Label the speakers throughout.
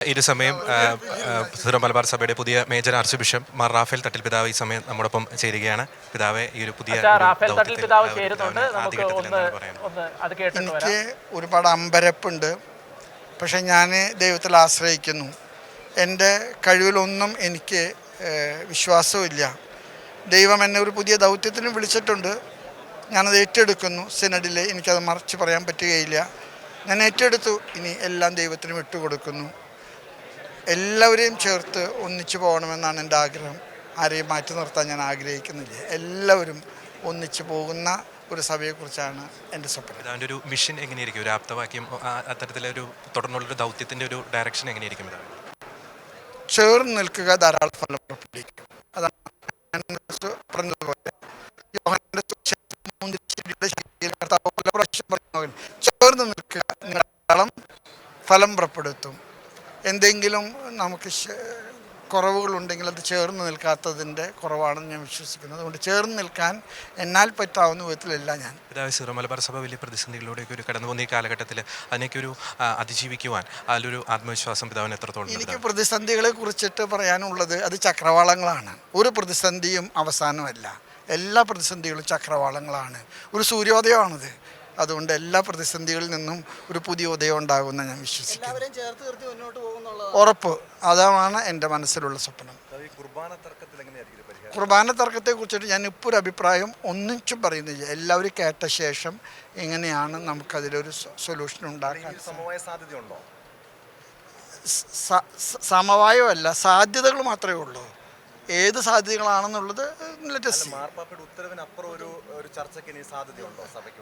Speaker 1: ഇരു സമയം തിരുവനന്തപുരം മലബാർ സഭയുടെ പുതിയ major archbishop Mar Raphael Thattil പിതാവ് ഈ സമയം നമ്മോടൊപ്പം ചേരുകയാണ്. പിതാവെ ഈ ഒരു പുതിയ
Speaker 2: റാഫേൽ തട്ടിൽ പിതാവ്
Speaker 1: ആ, ഒരു
Speaker 2: ചേരുന്നുണ്ട്.
Speaker 1: പിതാവിന്
Speaker 2: നമുക്ക് ഒന്ന് ഒന്ന് അത് കേട്ടിട്ട് വരാം.
Speaker 3: എനിക്ക് ഒരുപാട് അമ്പരപ്പുണ്ട്. പക്ഷെ ഞാൻ ദൈവത്തിൽ ആശ്രയിക്കുന്നു. എന്റെ കഴിവിലൊന്നും എനിക്ക് വിശ്വാസവും വിശ്വാസമില്ല ദൈവം എന്നെ ഒരു പുതിയ ദൗത്യത്തിന് വിളിച്ചിട്ടുണ്ട്. ഞാനത് ഏറ്റെടുക്കുന്നു. സിനഡിൽ എനിക്കത് മറച്ചു പറയാൻ പറ്റുകയില്ല. ഞാൻ ഏറ്റെടുത്തു. ഇനി എല്ലാം ദൈവത്തിന് വിട്ടുകൊടുക്കുന്നു. എല്ലാവരെയും ചേർത്ത് ഒന്നിച്ചു പോകണമെന്നാണ് എന്റെ ആഗ്രഹം. ആരെയും മാറ്റി നിർത്താൻ ഞാൻ ആഗ്രഹിക്കുന്നില്ല. എല്ലാവരും ഒന്നിച്ചു പോകുന്ന ഒരു സഭയെക്കുറിച്ചാണ് എന്റെ സ്വപ്നം.
Speaker 1: അതിന്റെ ഒരു മിഷൻ എങ്ങനെയായിരിക്കും? ഒരു ആപ്തവാക്യം അത്തരത്തിലൊരു തുടർന്നുള്ളൊരു ദൗത്യത്തിന്റെ ഒരു ഡയറക്ഷൻ എങ്ങനെയായിരിക്കും ഇതാണ്
Speaker 3: ചേർന്ന് നിൽക്കുക ധാരാളം ഫലം പുറപ്പെടുവിക്കും അതാണ് പറഞ്ഞതുപോലെ. ചേർന്ന് നിൽക്കുക ധാരാളം ഫലം പുറപ്പെടുത്തും. എന്തെങ്കിലും നമുക്ക് കുറവുകളുണ്ടെങ്കിൽ അത് ചേർന്ന് നിൽക്കാത്തതിന്റെ കുറവാണെന്ന് ഞാൻ വിശ്വസിക്കുന്നത് അതുകൊണ്ട് ചേർന്ന് നിൽക്കാൻ എന്നാൽ പറ്റാവുന്ന വിധത്തിലല്ല ഞാൻ.
Speaker 1: സിറോ മലബാർ സഭ വലിയ പ്രതിസന്ധികളിലൂടെയൊക്കെ ഒരു കടന്നു പോകുന്ന ഈ കാലഘട്ടത്തിൽ അതിനൊക്കെ ഒരു അതിജീവിക്കുവാൻ അതിലൊരു ആത്മവിശ്വാസം പിതാവിന് എത്രത്തോളം
Speaker 3: എനിക്ക് പ്രതിസന്ധികളെ കുറിച്ചിട്ട് പറയാനുള്ളത് അത് ചക്രവാളങ്ങളാണ്. ഒരു പ്രതിസന്ധിയും അവസാനമല്ല. എല്ലാ പ്രതിസന്ധികളും ചക്രവാളങ്ങളാണ്. ഒരു സൂര്യോദയമാണിത്. അതുകൊണ്ട് എല്ലാ പ്രതിസന്ധികളിൽ നിന്നും ഒരു പുതിയ ഉദയം ഉണ്ടാകുമെന്ന് ഞാൻ വിശ്വസിക്കുന്നു.
Speaker 4: എല്ലാവരെയും ചേർത്ത് നിർത്തി മുന്നോട്ട് പോകുന്നുള്ളത്
Speaker 3: ഉറപ്പ്. അതാണ് എന്റെ മനസ്സിലുള്ള സ്വപ്നം. കുർബാന തർക്കത്തെ കുറിച്ചിട്ട് ഞാൻ ഇപ്പോൾ ഒരു അഭിപ്രായം ഒന്നിച്ചും പറയുന്നില്ല. എല്ലാവരും കേട്ട ശേഷം എങ്ങനെയാണ് നമുക്കതിലൊരു സൊല്യൂഷൻ ഉണ്ടാക്കാൻ
Speaker 4: സമവായ സാധ്യതയുണ്ടോ?
Speaker 3: സമവായമല്ല സാധ്യതകൾ മാത്രമേ ഉള്ളൂ. ഏത് സാധ്യതകളാണെന്നുള്ളത് ലേറ്റസ്റ്റ്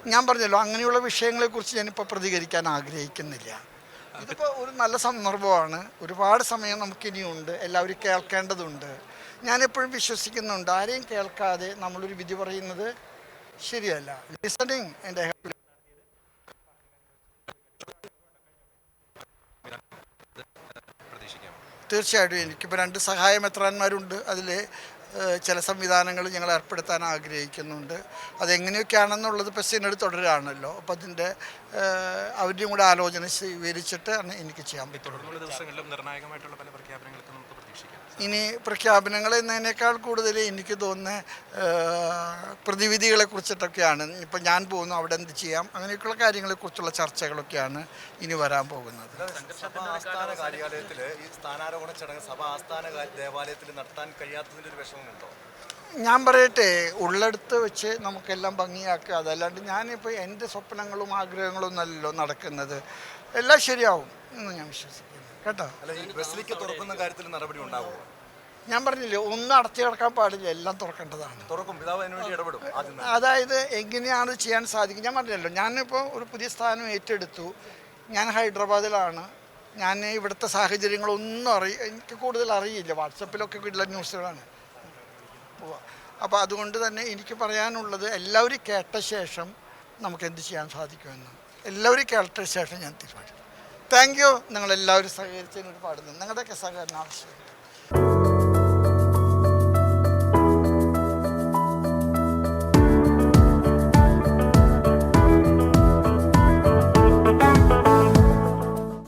Speaker 3: ഞാൻ പറഞ്ഞല്ലോ അങ്ങനെയുള്ള വിഷയങ്ങളെ വിഷയങ്ങളെക്കുറിച്ച് ഞാനിപ്പോൾ പ്രതികരിക്കാൻ ആഗ്രഹിക്കുന്നില്ല. ഇതിപ്പോൾ ഒരു നല്ല സന്ദർഭമാണ്. ഒരുപാട് സമയം നമുക്കിനിയുണ്ട്. എല്ലാവരും കേൾക്കേണ്ടതുണ്ട്. ഞാനെപ്പോഴും വിശ്വസിക്കുന്നുണ്ട്. ആരെയും കേൾക്കാതെ നമ്മളൊരു വിധി പറയുന്നത് ശരിയല്ല. ലിസണിങ്
Speaker 1: എന്റെ
Speaker 3: തീർച്ചയായിട്ടും എനിക്കിപ്പോൾ രണ്ട് സഹായ മെത്രാന്മാരുണ്ട്. അതിൽ ചില സംവിധാനങ്ങൾ ഞങ്ങൾ ഏർപ്പെടുത്താൻ ആഗ്രഹിക്കുന്നുണ്ട്. അതെങ്ങനെയൊക്കെയാണെന്നുള്ളത് സിനഡ് തുടരുകയാണല്ലോ അപ്പം അതിന്റെ അവരുടെയും കൂടെ ആലോചന സ്വീകരിച്ചിട്ട് എനിക്ക് ചെയ്യാൻ പറ്റുള്ളൂ.
Speaker 1: ദിവസങ്ങളിലും നിർണായകമായിട്ടുള്ള പല പ്രതീക്ഷിക്കാം
Speaker 3: ഇനി പ്രഖ്യാപനങ്ങൾ എന്നതിനേക്കാൾ കൂടുതൽ എനിക്ക് തോന്നുന്ന പ്രതിവിധികളെ കുറിച്ചിട്ടൊക്കെയാണ്. ഇപ്പം ഞാൻ പോകുന്നു അവിടെ എന്ത് ചെയ്യാം? അങ്ങനെയൊക്കെയുള്ള കാര്യങ്ങളെക്കുറിച്ചുള്ള ചർച്ചകളൊക്കെയാണ് ഇനി വരാൻ പോകുന്നത്.
Speaker 4: ആസ്ഥാന കാര്യാലയത്തിൽ ഈ സ്ഥാനാരോഹണ ചടങ്ങ് സഭ ആസ്ഥാന ദേവാലയത്തിൽ നടത്താൻ ഒരു വിഷമമുണ്ടോ?
Speaker 3: ഞാൻ പറയട്ടെ ഉള്ളെടുത്ത് വെച്ച് നമുക്കെല്ലാം ഭംഗിയാക്കുക. അതല്ലാണ്ട് ഞാനിപ്പോൾ എന്റെ സ്വപ്നങ്ങളും ആഗ്രഹങ്ങളും ഒന്നല്ലല്ലോ നടക്കുന്നത്. എല്ലാം ശരിയാവും എന്ന് ഞാൻ വിശ്വസിക്കുന്നു. കേട്ടോ.
Speaker 4: അല്ല ഈ ബസിലിക്ക് തുറക്കുന്ന കാര്യത്തിൽ നടപടി ഉണ്ടാവും
Speaker 3: ഞാൻ പറഞ്ഞില്ലേ ഒന്നും അടച്ചു കിടക്കാൻ പാടില്ല എല്ലാം തുറക്കേണ്ടതാണ്.
Speaker 4: തുറക്കും പിതാവ് അതിനുവേണ്ടി ഇടപെടും ആദ്യം തന്നെ.
Speaker 3: അതായത് എങ്ങനെയാണ് ചെയ്യാൻ സാധിക്കും? ഞാൻ പറഞ്ഞല്ലോ ഞാനിപ്പോൾ ഒരു പുതിയ സ്ഥാനം ഏറ്റെടുത്തു. ഞാൻ ഹൈദരാബാദിലാണ്. ഞാൻ ഇവിടുത്തെ സാഹചര്യങ്ങളൊന്നും അറിയ എനിക്ക് കൂടുതൽ അറിയില്ല. വാട്സപ്പിലൊക്കെ ഉള്ള ന്യൂസുകളാണ്. അപ്പോൾ അതുകൊണ്ട് തന്നെ എനിക്ക് പറയാനുള്ളത് എല്ലാവരും കേട്ട ശേഷം നമുക്ക് എന്ത് ചെയ്യാൻ സാധിക്കുമെന്ന്. എല്ലാവരും കേട്ട ശേഷം ഞാൻ തീരുമാനിക്കും. Thank you. നിങ്ങളെല്ലാവരും സഹകരിച്ചതിന് ഒരുപാട് നിങ്ങളുടെയൊക്കെ സഹകരണം ആവശ്യമുണ്ട്